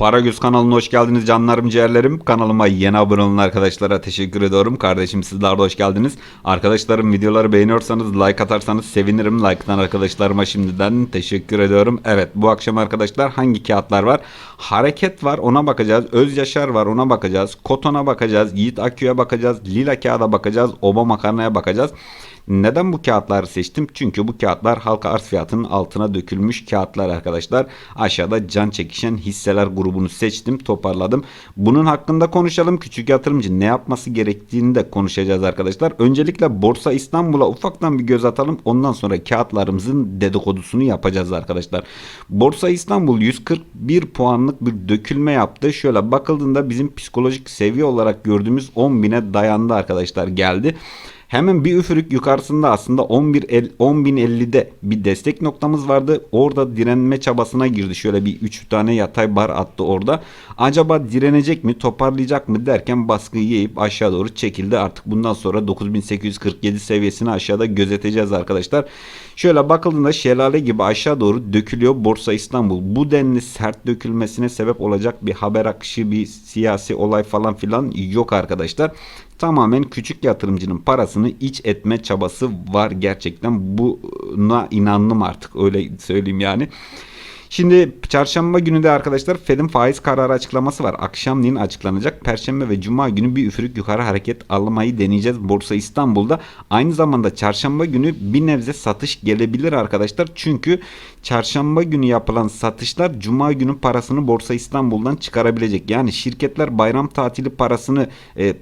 Paragöz kanalına hoş geldiniz canlarım ciğerlerim. Kanalıma yeni abone olan arkadaşlara teşekkür ediyorum. Kardeşim sizler de hoş geldiniz. Arkadaşlarım videoları beğeniyorsanız like atarsanız sevinirim. Like'tan arkadaşlarıma şimdiden teşekkür ediyorum. Evet bu akşam arkadaşlar hangi kağıtlar var? Hareket var ona bakacağız. Öz Yaşar var ona bakacağız. Koton'a bakacağız. Yiğit Akü'ye bakacağız. Lila kağıda bakacağız. Oba makarnaya bakacağız. Neden bu kağıtları seçtim? Çünkü bu kağıtlar halka arz fiyatının altına dökülmüş kağıtlar arkadaşlar. Aşağıda can çekişen hisseler grubunu seçtim, toparladım. Bunun hakkında konuşalım. Küçük yatırımcı ne yapması gerektiğini de konuşacağız arkadaşlar. Öncelikle Borsa İstanbul'a ufaktan bir göz atalım. Ondan sonra kağıtlarımızın dedikodusunu yapacağız arkadaşlar. Borsa İstanbul 141 puanlık bir dökülme yaptı. Şöyle bakıldığında bizim psikolojik seviye olarak gördüğümüz 10.000'e dayandı arkadaşlar geldi. Hemen bir üfürük yukarısında aslında 11 el- 10.050'de bir destek noktamız vardı. Orada direnme çabasına girdi. Şöyle bir 3 tane yatay bar attı orada. Acaba direnecek mi, toparlayacak mı derken baskıyı yiyip aşağı doğru çekildi. Artık bundan sonra 9847 seviyesini aşağıda gözeteceğiz arkadaşlar. Şöyle bakıldığında şelale gibi aşağı doğru dökülüyor Borsa İstanbul. Bu denli sert dökülmesine sebep olacak bir haber akışı, bir siyasi olay falan filan yok arkadaşlar tamamen küçük yatırımcının parasını iç etme çabası var gerçekten. Buna inandım artık öyle söyleyeyim yani. Şimdi çarşamba günü de arkadaşlar Fed'in faiz kararı açıklaması var. Akşamleyin açıklanacak. Perşembe ve cuma günü bir üfürük yukarı hareket almayı deneyeceğiz Borsa İstanbul'da. Aynı zamanda çarşamba günü bir nebze satış gelebilir arkadaşlar. Çünkü çarşamba günü yapılan satışlar cuma günü parasını Borsa İstanbul'dan çıkarabilecek. Yani şirketler bayram tatili parasını e,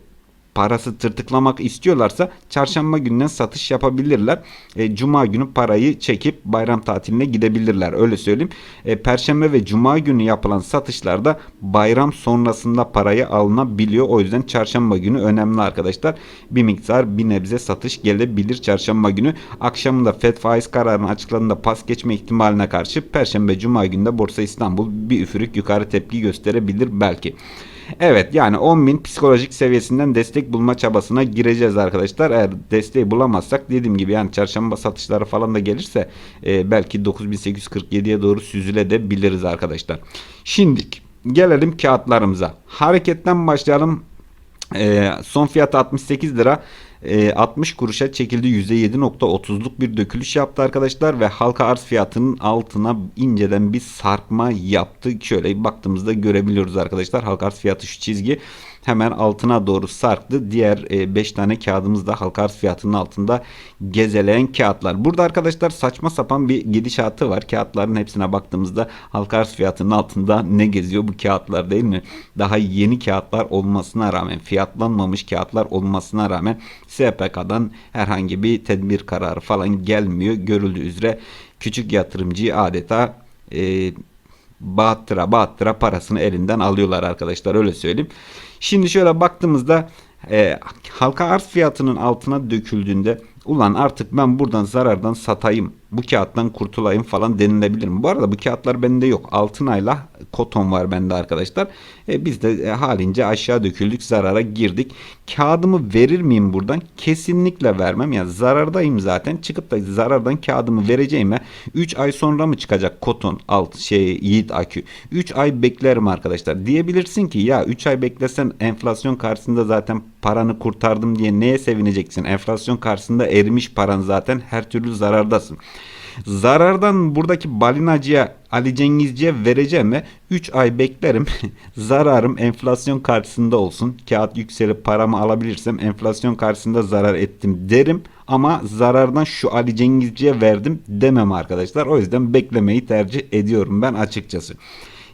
parası tırtıklamak istiyorlarsa çarşamba günden satış yapabilirler. E, cuma günü parayı çekip bayram tatiline gidebilirler. Öyle söyleyeyim. E, Perşembe ve cuma günü yapılan satışlarda bayram sonrasında parayı alınabiliyor. O yüzden çarşamba günü önemli arkadaşlar. Bir miktar bir nebze satış gelebilir çarşamba günü. Akşamında FED faiz kararını açıkladığında pas geçme ihtimaline karşı Perşembe cuma günde Borsa İstanbul bir üfürük yukarı tepki gösterebilir belki. Evet yani 10.000 psikolojik seviyesinden destek bulma çabasına gireceğiz arkadaşlar. Eğer desteği bulamazsak dediğim gibi yani çarşamba satışları falan da gelirse e, belki 9847'ye doğru süzülebiliriz arkadaşlar. Şimdi gelelim kağıtlarımıza. Hareketten başlayalım. E, son fiyatı 68 lira. E, 60 kuruşa çekildi %7.30'luk bir dökülüş yaptı arkadaşlar ve halka arz fiyatının altına inceden bir sarkma yaptı. Şöyle baktığımızda görebiliyoruz arkadaşlar. Halka arz fiyatı şu çizgi hemen altına doğru sarktı. Diğer 5 tane kağıdımız da halka arz fiyatının altında gezeleyen kağıtlar. Burada arkadaşlar saçma sapan bir gidişatı var. Kağıtların hepsine baktığımızda halka arz fiyatının altında ne geziyor bu kağıtlar değil mi? Daha yeni kağıtlar olmasına rağmen fiyatlanmamış kağıtlar olmasına rağmen SPK'dan herhangi bir tedbir kararı falan gelmiyor. Görüldüğü üzere küçük yatırımcıyı adeta e, bağıttıra bağıttıra parasını elinden alıyorlar arkadaşlar öyle söyleyeyim. Şimdi şöyle baktığımızda e, halka arz fiyatının altına döküldüğünde ulan artık ben buradan zarardan satayım bu kağıttan kurtulayım falan denilebilir mi? Bu arada bu kağıtlar bende yok. Altınayla koton var bende arkadaşlar. E, biz de e, halince aşağı döküldük zarara girdik. Kağıdımı verir miyim buradan? Kesinlikle vermem. Yani zarardayım zaten. Çıkıp da zarardan kağıdımı vereceğime 3 ay sonra mı çıkacak koton alt şey yiğit akü? 3 ay beklerim arkadaşlar. Diyebilirsin ki ya 3 ay beklesen enflasyon karşısında zaten paranı kurtardım diye neye sevineceksin? Enflasyon karşısında erimiş paran zaten her türlü zarardasın. Zarardan buradaki balinacıya Ali Cengizci'ye vereceğim ve 3 ay beklerim. Zararım enflasyon karşısında olsun. Kağıt yükselip paramı alabilirsem enflasyon karşısında zarar ettim derim. Ama zarardan şu Ali Cengizci'ye verdim demem arkadaşlar. O yüzden beklemeyi tercih ediyorum ben açıkçası.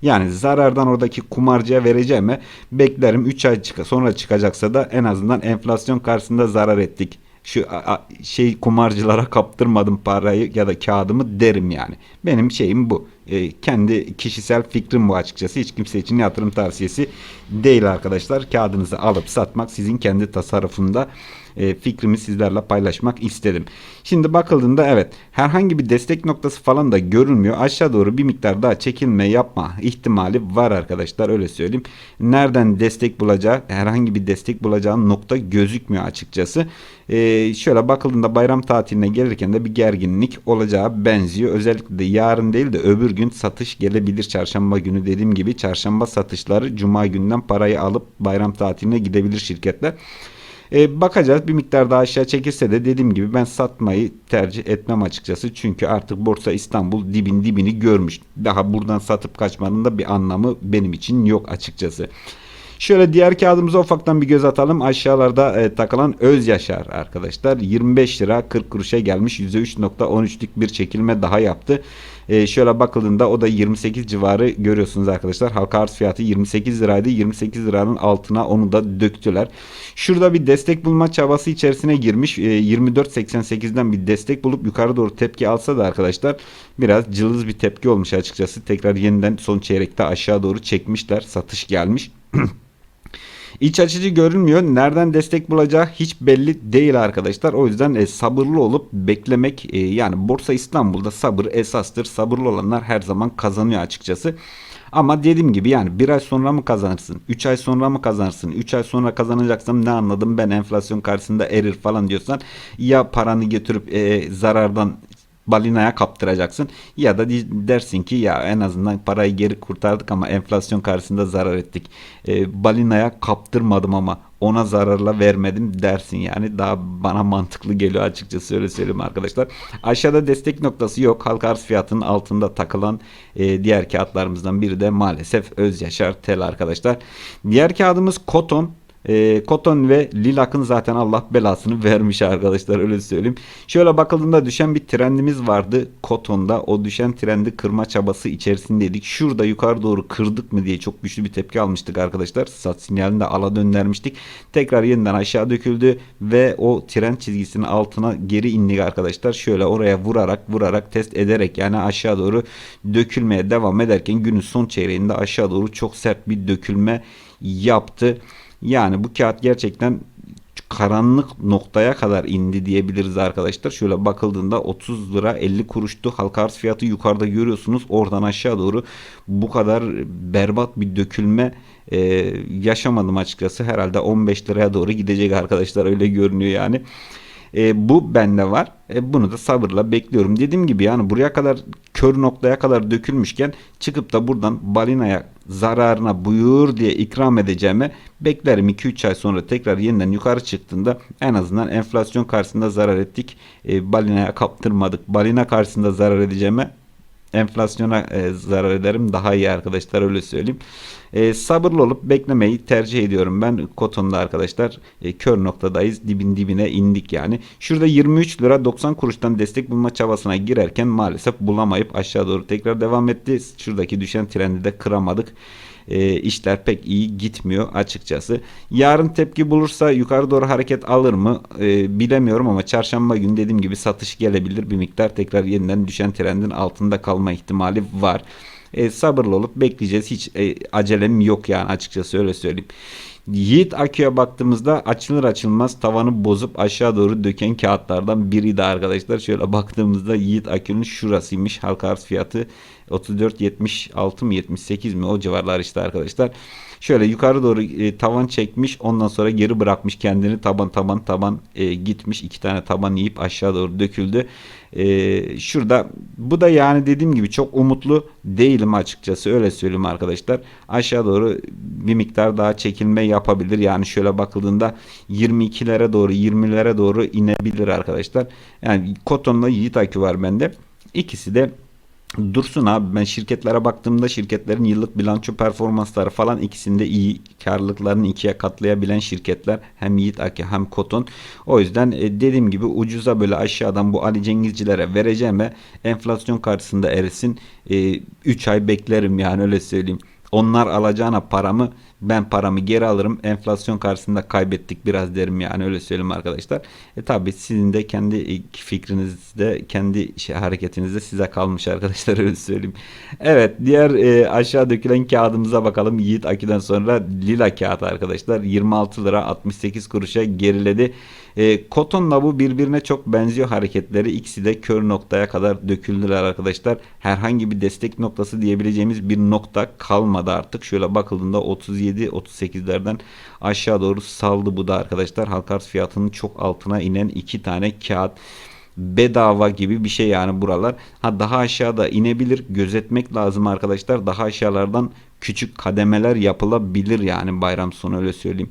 Yani zarardan oradaki kumarcıya vereceğime beklerim 3 ay çık sonra çıkacaksa da en azından enflasyon karşısında zarar ettik şu şey kumarcılara kaptırmadım parayı ya da kağıdımı derim yani. Benim şeyim bu. E, kendi kişisel fikrim bu açıkçası. Hiç kimse için yatırım tavsiyesi değil arkadaşlar. Kağıdınızı alıp satmak sizin kendi tasarrufunda e, fikrimi sizlerle paylaşmak istedim. Şimdi bakıldığında evet herhangi bir destek noktası falan da görünmüyor. Aşağı doğru bir miktar daha çekilme yapma ihtimali var arkadaşlar öyle söyleyeyim. Nereden destek bulacağı herhangi bir destek bulacağın nokta gözükmüyor açıkçası. E, şöyle bakıldığında bayram tatiline gelirken de bir gerginlik olacağı benziyor. Özellikle de yarın değil de öbür gün satış gelebilir çarşamba günü dediğim gibi çarşamba satışları cuma günden parayı alıp bayram tatiline gidebilir şirketler. E, bakacağız bir miktar daha aşağı çekilse de dediğim gibi ben satmayı tercih etmem açıkçası. Çünkü artık Borsa İstanbul dibin dibini görmüş. Daha buradan satıp kaçmanın da bir anlamı benim için yok açıkçası. Şöyle diğer kağıdımıza ufaktan bir göz atalım. Aşağılarda e, takılan öz yaşar arkadaşlar. 25 lira 40 kuruşa gelmiş. %3.13'lük bir çekilme daha yaptı. E, şöyle bakıldığında o da 28 civarı görüyorsunuz arkadaşlar. Halka arz fiyatı 28 liraydı. 28 liranın altına onu da döktüler. Şurada bir destek bulma çabası içerisine girmiş. E, 24.88'den bir destek bulup yukarı doğru tepki alsa da arkadaşlar biraz cılız bir tepki olmuş açıkçası. Tekrar yeniden son çeyrekte aşağı doğru çekmişler. Satış gelmiş. İç açıcı görünmüyor. Nereden destek bulacağı hiç belli değil arkadaşlar. O yüzden e, sabırlı olup beklemek e, yani Borsa İstanbul'da sabır esastır. Sabırlı olanlar her zaman kazanıyor açıkçası. Ama dediğim gibi yani bir ay sonra mı kazanırsın? 3 ay sonra mı kazanırsın? 3 ay sonra kazanacaksam ne anladım ben enflasyon karşısında erir falan diyorsan ya paranı götürüp e, zarardan balinaya kaptıracaksın ya da dersin ki ya en azından parayı geri kurtardık ama enflasyon karşısında zarar ettik. E, balinaya kaptırmadım ama ona zararla vermedim dersin yani daha bana mantıklı geliyor açıkçası öyle söyleyeyim arkadaşlar. Aşağıda destek noktası yok. Halka arz fiyatının altında takılan e, diğer kağıtlarımızdan biri de maalesef öz yaşar tel arkadaşlar. Diğer kağıdımız koton. E, Koton ve Lilak'ın zaten Allah belasını vermiş arkadaşlar öyle söyleyeyim. Şöyle bakıldığında düşen bir trendimiz vardı Koton'da. O düşen trendi kırma çabası içerisindeydik. Şurada yukarı doğru kırdık mı diye çok güçlü bir tepki almıştık arkadaşlar. Sat sinyalinde ala döndürmüştük. Tekrar yeniden aşağı döküldü ve o trend çizgisinin altına geri indik arkadaşlar. Şöyle oraya vurarak vurarak test ederek yani aşağı doğru dökülmeye devam ederken günün son çeyreğinde aşağı doğru çok sert bir dökülme yaptı. Yani bu kağıt gerçekten karanlık noktaya kadar indi diyebiliriz arkadaşlar. Şöyle bakıldığında 30 lira 50 kuruştu. Halka arz fiyatı yukarıda görüyorsunuz. Oradan aşağı doğru bu kadar berbat bir dökülme e, yaşamadım açıkçası. Herhalde 15 liraya doğru gidecek arkadaşlar öyle görünüyor yani. E, bu bende var. E, bunu da sabırla bekliyorum. Dediğim gibi yani buraya kadar kör noktaya kadar dökülmüşken çıkıp da buradan balinaya zararına buyur diye ikram edeceğime beklerim 2-3 ay sonra tekrar yeniden yukarı çıktığında en azından enflasyon karşısında zarar ettik. E, balinaya kaptırmadık. Balina karşısında zarar edeceğime enflasyona e, zarar ederim daha iyi arkadaşlar öyle söyleyeyim. E, sabırlı olup beklemeyi tercih ediyorum ben kotonda arkadaşlar. E, kör noktadayız dibin dibine indik yani. Şurada 23 lira 90 kuruştan destek bulma çabasına girerken maalesef bulamayıp aşağı doğru tekrar devam etti. Şuradaki düşen trendi de kıramadık e, işler pek iyi gitmiyor açıkçası. Yarın tepki bulursa yukarı doğru hareket alır mı e, bilemiyorum ama çarşamba günü dediğim gibi satış gelebilir bir miktar tekrar yeniden düşen trendin altında kalma ihtimali var. E, sabırlı olup bekleyeceğiz. Hiç e, acelem yok yani açıkçası öyle söyleyeyim. Yiğit Akü'ye baktığımızda açılır açılmaz tavanı bozup aşağı doğru döken kağıtlardan biriydi arkadaşlar. Şöyle baktığımızda Yiğit Akü'nün şurasıymış. Halka arz fiyatı 34.76 mı 78 mi o civarlar işte arkadaşlar. Şöyle yukarı doğru e, tavan çekmiş ondan sonra geri bırakmış kendini taban taban taban e, gitmiş. iki tane taban yiyip aşağı doğru döküldü. E, şurada bu da yani dediğim gibi çok umutlu değilim açıkçası öyle söyleyeyim arkadaşlar. Aşağı doğru bir miktar daha çekilme yapabilir. Yani şöyle bakıldığında 22'lere doğru 20'lere doğru inebilir arkadaşlar. Yani Koton'la Yiğit Akü var bende. İkisi de Dursun abi ben şirketlere baktığımda şirketlerin yıllık bilanço performansları falan ikisinde iyi karlılıklarını ikiye katlayabilen şirketler hem Yiğit Aki hem Koton. O yüzden e, dediğim gibi ucuza böyle aşağıdan bu Ali Cengizcilere vereceğime enflasyon karşısında erisin 3 e, ay beklerim yani öyle söyleyeyim. Onlar alacağına paramı ben paramı geri alırım. Enflasyon karşısında kaybettik biraz derim yani öyle söyleyeyim arkadaşlar. E tabi sizin de kendi fikrinizde kendi şey, hareketinizde size kalmış arkadaşlar öyle söyleyeyim. Evet diğer e, aşağı dökülen kağıdımıza bakalım. Yiğit Aki'den sonra lila kağıt arkadaşlar 26 lira 68 kuruşa geriledi. E, Koton'la bu birbirine çok benziyor hareketleri. İkisi de kör noktaya kadar döküldüler arkadaşlar. Herhangi bir destek noktası diyebileceğimiz bir nokta kalmadı artık. Şöyle bakıldığında 37-38'lerden aşağı doğru saldı bu da arkadaşlar. Halka arz fiyatının çok altına inen iki tane kağıt. bedava gibi bir şey yani buralar. Ha daha aşağıda inebilir. Gözetmek lazım arkadaşlar. Daha aşağılardan küçük kademeler yapılabilir yani bayram sonu öyle söyleyeyim.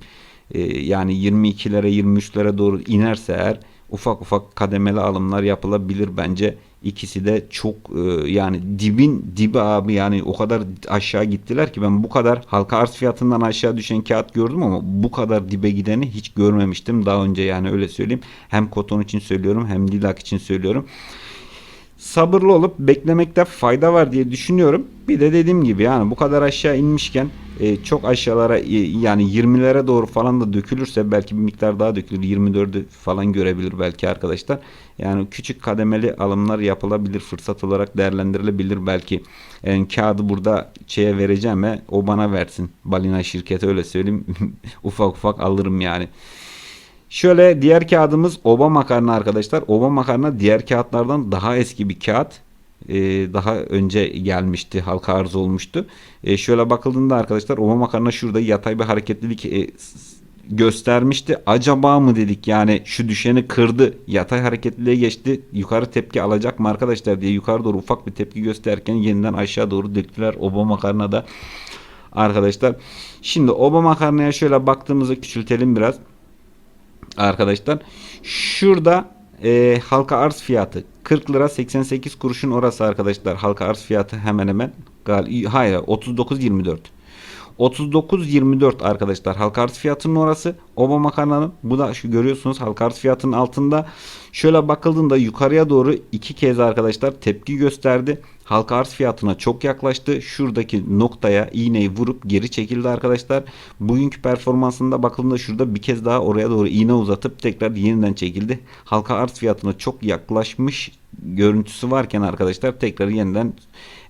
Ee, yani 22'lere 23'lere doğru inerse eğer ufak ufak kademeli alımlar yapılabilir bence. İkisi de çok e, yani dibin dibi abi yani o kadar aşağı gittiler ki ben bu kadar halka arz fiyatından aşağı düşen kağıt gördüm ama bu kadar dibe gideni hiç görmemiştim daha önce yani öyle söyleyeyim. Hem koton için söylüyorum hem lilak için söylüyorum sabırlı olup beklemekte fayda var diye düşünüyorum. Bir de dediğim gibi yani bu kadar aşağı inmişken e, çok aşağılara e, yani 20'lere doğru falan da dökülürse belki bir miktar daha dökülür. 24'ü falan görebilir belki arkadaşlar. Yani küçük kademeli alımlar yapılabilir. Fırsat olarak değerlendirilebilir belki. Yani kağıdı burada şeye vereceğime o bana versin. Balina şirketi öyle söyleyeyim. ufak ufak alırım yani. Şöyle diğer kağıdımız oba makarna arkadaşlar. Oba makarna diğer kağıtlardan daha eski bir kağıt. Ee, daha önce gelmişti. Halka arz olmuştu. Ee, şöyle bakıldığında arkadaşlar oba makarna şurada yatay bir hareketlilik e, göstermişti. Acaba mı dedik yani şu düşeni kırdı. Yatay hareketliliğe geçti. Yukarı tepki alacak mı arkadaşlar diye yukarı doğru ufak bir tepki gösterirken yeniden aşağı doğru döktüler. Oba makarnada arkadaşlar. Şimdi oba makarnaya şöyle baktığımızda küçültelim biraz arkadaşlar. Şurada e, halka arz fiyatı 40 lira 88 kuruşun orası arkadaşlar. Halka arz fiyatı hemen hemen gal hayır 39.24. 39.24 arkadaşlar halka arz fiyatının orası Oba makarnanın bu da şu görüyorsunuz halka arz fiyatının altında şöyle bakıldığında yukarıya doğru iki kez arkadaşlar tepki gösterdi halka arz fiyatına çok yaklaştı şuradaki noktaya iğneyi vurup geri çekildi arkadaşlar bugünkü performansında bakıldığında şurada bir kez daha oraya doğru iğne uzatıp tekrar yeniden çekildi halka arz fiyatına çok yaklaşmış görüntüsü varken arkadaşlar tekrar yeniden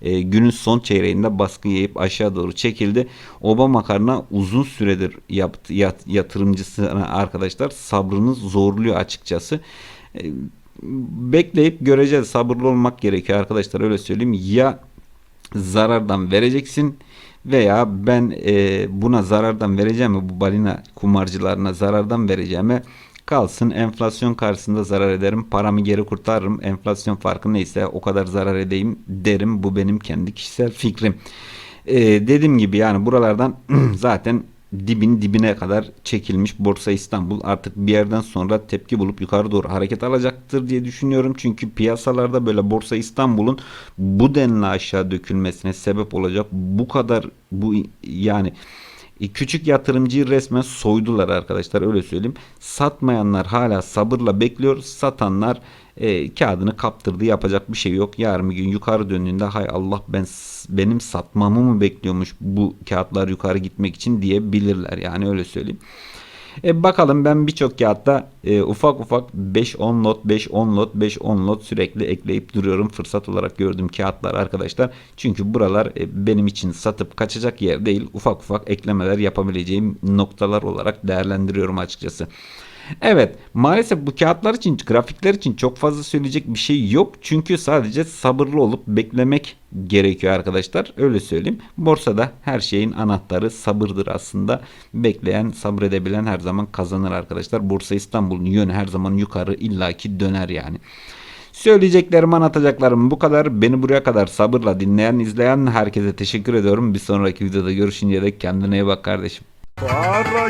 e, günün son çeyreğinde baskı yiyip aşağı doğru çekildi. Oba makarna uzun süredir yaptı, yat, yatırımcısına arkadaşlar sabrınız zorluyor açıkçası. E, bekleyip göreceğiz. Sabırlı olmak gerekiyor arkadaşlar öyle söyleyeyim. Ya zarardan vereceksin veya ben e, buna zarardan vereceğim bu balina kumarcılarına zarardan vereceğime kalsın enflasyon karşısında zarar ederim paramı geri kurtarırım enflasyon farkı neyse o kadar zarar edeyim derim bu benim kendi kişisel fikrim E, dediğim gibi yani buralardan zaten dibin dibine kadar çekilmiş Borsa İstanbul artık bir yerden sonra tepki bulup yukarı doğru hareket alacaktır diye düşünüyorum. Çünkü piyasalarda böyle Borsa İstanbul'un bu denli aşağı dökülmesine sebep olacak bu kadar bu yani küçük yatırımcıyı resmen soydular arkadaşlar öyle söyleyeyim. Satmayanlar hala sabırla bekliyor. Satanlar e, kağıdını kaptırdı yapacak bir şey yok. Yarın bir gün yukarı döndüğünde hay Allah ben benim satmamı mı bekliyormuş bu kağıtlar yukarı gitmek için diyebilirler. Yani öyle söyleyeyim. E bakalım ben birçok kağıtta e, ufak ufak 5-10 lot 5-10 lot 5-10 lot sürekli ekleyip duruyorum fırsat olarak gördüğüm kağıtlar arkadaşlar. Çünkü buralar e, benim için satıp kaçacak yer değil ufak ufak eklemeler yapabileceğim noktalar olarak değerlendiriyorum açıkçası. Evet maalesef bu kağıtlar için grafikler için çok fazla söyleyecek bir şey yok. Çünkü sadece sabırlı olup beklemek gerekiyor arkadaşlar. Öyle söyleyeyim. Borsada her şeyin anahtarı sabırdır aslında. Bekleyen sabredebilen her zaman kazanır arkadaşlar. Borsa İstanbul'un yönü her zaman yukarı illaki döner yani. Söyleyeceklerim anlatacaklarım bu kadar. Beni buraya kadar sabırla dinleyen izleyen herkese teşekkür ediyorum. Bir sonraki videoda görüşünceye dek kendine iyi bak kardeşim. Para